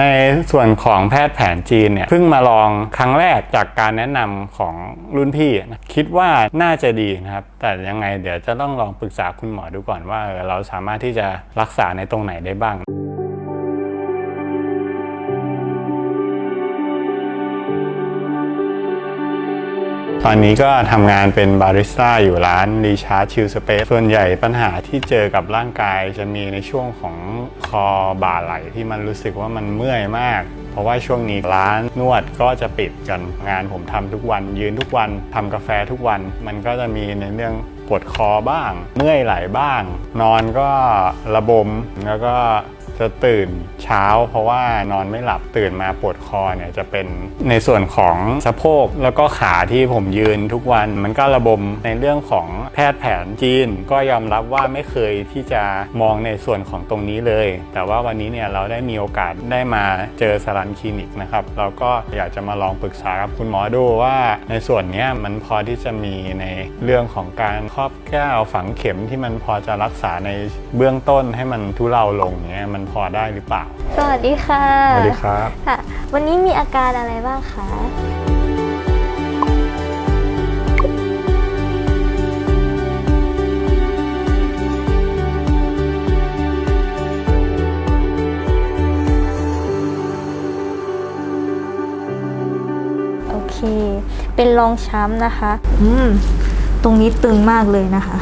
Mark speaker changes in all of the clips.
Speaker 1: ในส่วนของแพทย์แผนจีนเนี่ยเพิ่งมาลองครั้งแรกจากการแนะนำของรุ่นพี่นะคิดว่าน่าจะดีนะครับ แต่ยังไงเดี๋ยวจะต้องลองปรึกษาคุณหมอดูก่อนว่าเออเราสามารถที่จะรักษาในตรงไหนได้บ้าง ตอนนี้ก็ทำงานเป็นบาริสต้าอยู่ร้านรีชาร์จชิลสเปซส่วนใหญ่ปัญหาที่เจอกับร่างกายจะมีในช่วงของคอบ่าไหล่ที่มันรู้สึกว่ามันเมื่อยมาก เพราะว่าช่วงนี้ร้านนวดก็จะปิดกันงานผมทำทุกวันยืนทุกวันทำกาแฟทุกวัน มันก็จะมีในเรื่อง ปวดคอบ้าง เมื่อยไหล่บ้าง นอนก็ระบมแล้วก็จะตื่นเช้า เพราะว่านอนไม่หลับตื่นมาปวดคอเนี่ยจะเป็นในส่วนของสะโพกแล้วก็ขาที่ผมยืนทุกวันมันก็ระบมในเรื่องของแพทย์แผนจีน ก็ยอมรับว่าไม่เคยที่จะมองในส่วนของตรงนี้เลย แต่ว่าวันนี้เนี่ยเราได้มีโอกาสได้มาเจอสรันคลินิกนะครับเราก็อยากจะมาลองปรึกษากับคุณหมอดูว่า ในส่วนนี้มันพอที่จะมีในเรื่องของการครอบแก้วฝังเข็มที่มันพอจะรักษาในเบื้องต้นให้มันทุเลาลงเนี้ยมันพอได้หรือเปล่า
Speaker 2: สวัสดีค่ะ
Speaker 1: สวัสดีครับ
Speaker 2: ค่ะ วันนี้มีอาการอะไรบ้างคะโอเคเป็นรองช้ำนะคะ อืม ตรงนี้ตึงมากเลยนะคะ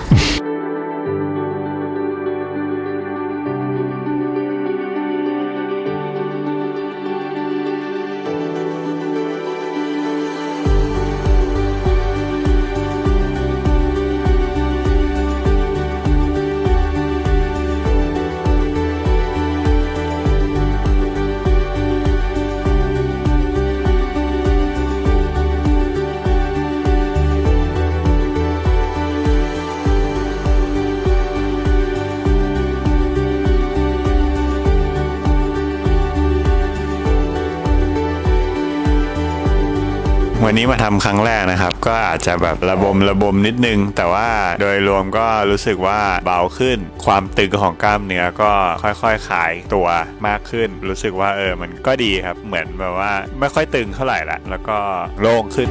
Speaker 3: วันนี้มาทำครั้งแรกนะครับ ก็อาจจะแบบระบมระบมนิดนึง แต่ว่าโดยรวมก็รู้สึกว่าเบาขึ้น ความตึงของกล้ามเนื้อก็ค่อยๆคลายตัวมากขึ้น รู้สึกว่าเออมันก็ดีครับ เหมือนแบบว่าไม่ค่อยตึงเท่าไหร่ละแล้วก็โล่งขึ้น